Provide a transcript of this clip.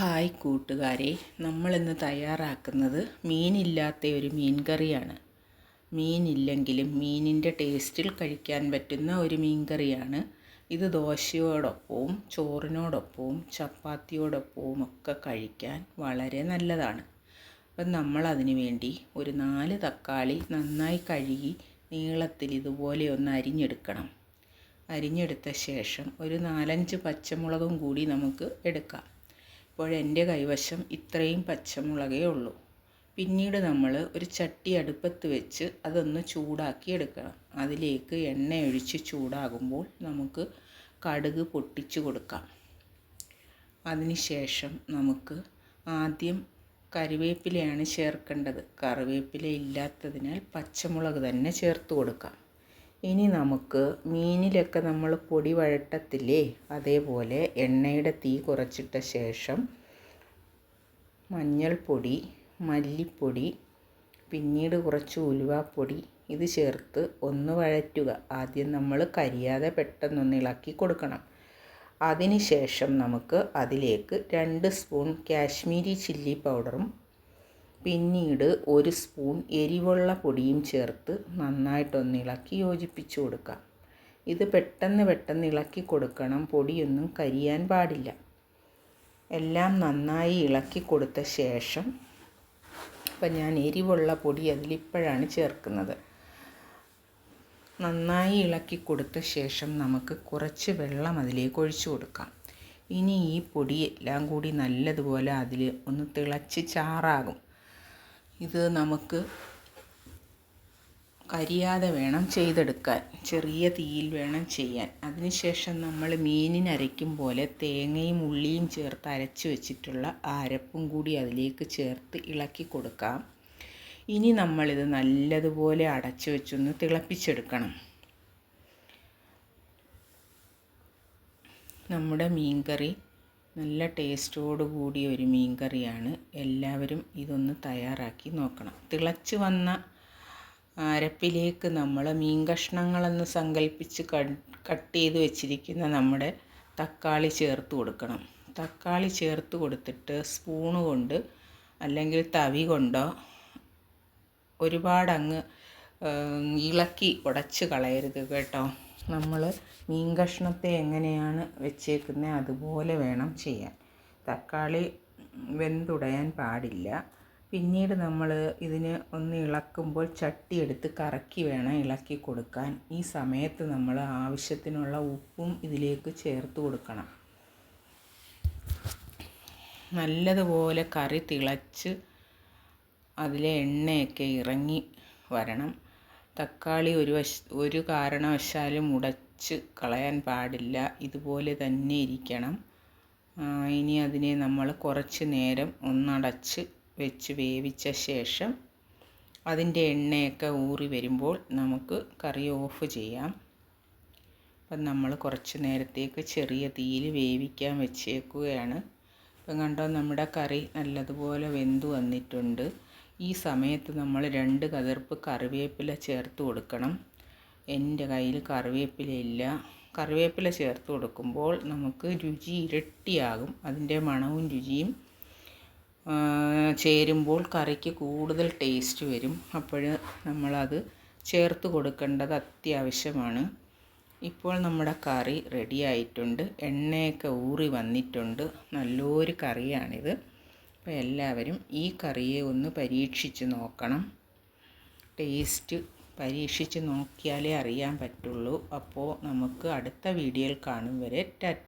Hi കൂട്ടുകാരെ നമ്മളിന്ന് തയ്യാറാക്കുന്നത് മീനില്ലാത്ത ഒരു മീൻ കറിയാണ് മീനില്ലെങ്കിലും മീനിന്റെ ടേസ്റ്റിൽ കഴിക്കാൻ പറ്റുന്ന ഒരു മീൻ കറിയാണ് ഇത് ദോശയോടൊപ്പവും ചോറിനോടൊപ്പവും ചപ്പാത്തിയോടൊപ്പവും ഒക്കെ കഴിക്കാൻ വളരെ നല്ലതാണ്. അപ്പം നമ്മൾ അതിന് വേണ്ടി ഒരു നാല് തക്കാളി നന്നായി കഴുകി നീളത്തിൽ ഇതുപോലെ ഒന്ന് അരിഞ്ഞെടുക്കണം. അരിഞ്ഞെടുത്ത ശേഷം ഒരു നാലഞ്ച് പച്ചമുളകും കൂടി നമുക്ക് എടുക്കാം. ഇപ്പോൾ എന്റെ കൈവശം ഇത്രയും പച്ചമുളകേ ഉള്ളൂ. പിന്നീട് നമ്മൾ ഒരു ചട്ടി അടുപ്പത്ത് വെച്ച് അതൊന്ന് ചൂടാക്കി എടുക്കണം. അതിലേക്ക് എണ്ണ ഒഴിച്ച് ചൂടാകുമ്പോൾ നമുക്ക് കടുക് പൊട്ടിച്ച് കൊടുക്കാം. അതിനുശേഷം നമുക്ക് ആദ്യം കറിവേപ്പിലയാണ് ചേർക്കേണ്ടത്. കറിവേപ്പില ഇല്ലാത്തതിനാൽ പച്ചമുളക് തന്നെ ചേർത്ത് കൊടുക്കാം. ഇനി നമുക്ക് മീനിലൊക്കെ നമ്മൾ പൊടി വഴട്ടത്തില്ലേ? അതേപോലെ എണ്ണയുടെ തീ കുറച്ചിട്ട ശേഷം മഞ്ഞൾപ്പൊടി മല്ലിപ്പൊടി പിന്നീട് കുറച്ച് ഉലുവാപ്പൊടി ഇത് ചേർത്ത് ഒന്ന് വഴറ്റുക. ആദ്യം നമ്മൾ കരിയാതെ പെട്ടെന്നൊന്ന് ഇളക്കി കൊടുക്കണം. അതിനുശേഷം നമുക്ക് അതിലേക്ക് രണ്ട് സ്പൂൺ കാശ്മീരി ചില്ലി പൗഡറും പിന്നീട് ഒരു സ്പൂൺ എരിവുള്ള പൊടിയും ചേർത്ത് നന്നായിട്ടൊന്ന് ഇളക്കി യോജിപ്പിച്ച് കൊടുക്കാം ഇത് പെട്ടെന്ന് പെട്ടെന്ന് ഇളക്കി കൊടുക്കണം. പൊടിയൊന്നും കരിയാൻ പാടില്ല. എല്ലാം നന്നായി ഇളക്കി കൊടുത്ത ശേഷം അപ്പം ഞാൻ എരിവുള്ള പൊടി അതിലിപ്പോഴാണ് ചേർക്കുന്നത്. നന്നായി ഇളക്കി കൊടുത്ത ശേഷം നമുക്ക് കുറച്ച് വെള്ളം അതിലേക്ക് ഒഴിച്ചു കൊടുക്കാം. ഇനി ഈ പൊടി എല്ലാം കൂടി നല്ലതുപോലെ അതിൽ ഒന്ന് തിളച്ച് ചാറാകും. ഇത് നമുക്ക് കരിയാതെ വേണം ചെയ്തെടുക്കാൻ ചെറിയ തീയിൽ വേണം ചെയ്യാൻ. അതിനുശേഷം നമ്മൾ മീനിന് അരയ്ക്കും പോലെ തേങ്ങയും ഉള്ളിയും ചേർത്ത് അരച്ച് വെച്ചിട്ടുള്ള അരപ്പും കൂടി അതിലേക്ക് ചേർത്ത് ഇളക്കി കൊടുക്കാം. ഇനി നമ്മളിത് നല്ലതുപോലെ അടച്ചു വെച്ചൊന്ന് തിളപ്പിച്ചെടുക്കണം. നമ്മുടെ മീൻകറി നല്ല ടേസ്റ്റോടു കൂടിയ ഒരു മീൻ കറിയാണ് എല്ലാവരും ഇതൊന്ന് തയ്യാറാക്കി നോക്കണം. തിളച്ച് വന്ന അരപ്പിലേക്ക് നമ്മൾ മീൻ കഷ്ണങ്ങളെന്ന് സങ്കല്പിച്ച് കട്ട് ചെയ്ത് വെച്ചിരിക്കുന്ന നമ്മുടെ തക്കാളി ചേർത്ത് കൊടുക്കണം. തക്കാളി ചേർത്ത് കൊടുത്തിട്ട് സ്പൂണ് കൊണ്ട് അല്ലെങ്കിൽ തവി കൊണ്ടോ ഒരുപാടങ്ങ് ഇളക്കി ഉടച്ച് കളയരുത് കേട്ടോ. നമ്മൾ മീൻ കഷ്ണത്തെ എങ്ങനെയാണ് വെച്ചേക്കുന്നത് അതുപോലെ വേണം ചെയ്യാൻ. തക്കാളി വെന്തുടയാൻ പാടില്ല. പിന്നീട് നമ്മൾ ഇതിന് ഒന്ന് ഇളക്കുമ്പോൾ ചട്ടി എടുത്ത് കറക്കി വേണം ഇളക്കി കൊടുക്കാൻ. ഈ സമയത്ത് നമ്മൾ ആവശ്യത്തിനുള്ള ഉപ്പും ഇതിലേക്ക് ചേർത്ത് കൊടുക്കണം. നല്ലതുപോലെ കറി തിളച്ച് അതിലെ എണ്ണയൊക്കെ ഇറങ്ങി വരണം. തക്കാളി ഒരു വശ ഒരു കാരണവശാലും ഉടച്ച് കളയാൻ പാടില്ല. ഇതുപോലെ തന്നെ ഇരിക്കണം. ഇനി അതിനെ നമ്മൾ കുറച്ച് നേരം ഒന്നടച്ച് വെച്ച് വേവിച്ച ശേഷം അതിന്റെ എണ്ണയൊക്കെ ഊറി വരുമ്പോൾ നമുക്ക് കറി ഓഫ് ചെയ്യാം. അപ്പം നമ്മൾ കുറച്ച് നേരത്തേക്ക് ചെറിയ തീയിൽ വേവിക്കാൻ വെച്ചേക്കുകയാണ്. ഇപ്പം കണ്ടോ നമ്മുടെ കറി നല്ലതുപോലെ വെന്തു വന്നിട്ടുണ്ട്. ഈ സമയത്ത് നമ്മൾ രണ്ട് കതിർപ്പ് കറിവേപ്പില ചേർത്ത് കൊടുക്കണം. എന്റെ കയ്യിൽ കറിവേപ്പില ഇല്ല. കറിവേപ്പില ചേർത്ത് കൊടുക്കുമ്പോൾ നമുക്ക് രുചി ഇരട്ടിയാകും. അതിന്റെ മണവും രുചിയും ചേരുമ്പോൾ കറിക്ക് കൂടുതൽ ടേസ്റ്റ് വരും. അപ്പോൾ നമ്മളത് ചേർത്ത് കൊടുക്കേണ്ടത് അത്യാവശ്യമാണ്. ഇപ്പോൾ നമ്മുടെ കറി റെഡി ആയിട്ടുണ്ട്. എണ്ണയൊക്കെ ഊറി വന്നിട്ടുണ്ട്. നല്ലൊരു കറിയാണിത്. അപ്പോൾ എല്ലാവരും ഈ കറിയെ ഒന്ന് പരീക്ഷിച്ച് നോക്കണം. ടേസ്റ്റ് പരീക്ഷിച്ച് നോക്കിയാലേ അറിയാൻ പറ്റുള്ളൂ. അപ്പോൾ നമുക്ക് അടുത്ത വീഡിയോയിൽ കാണും വരെ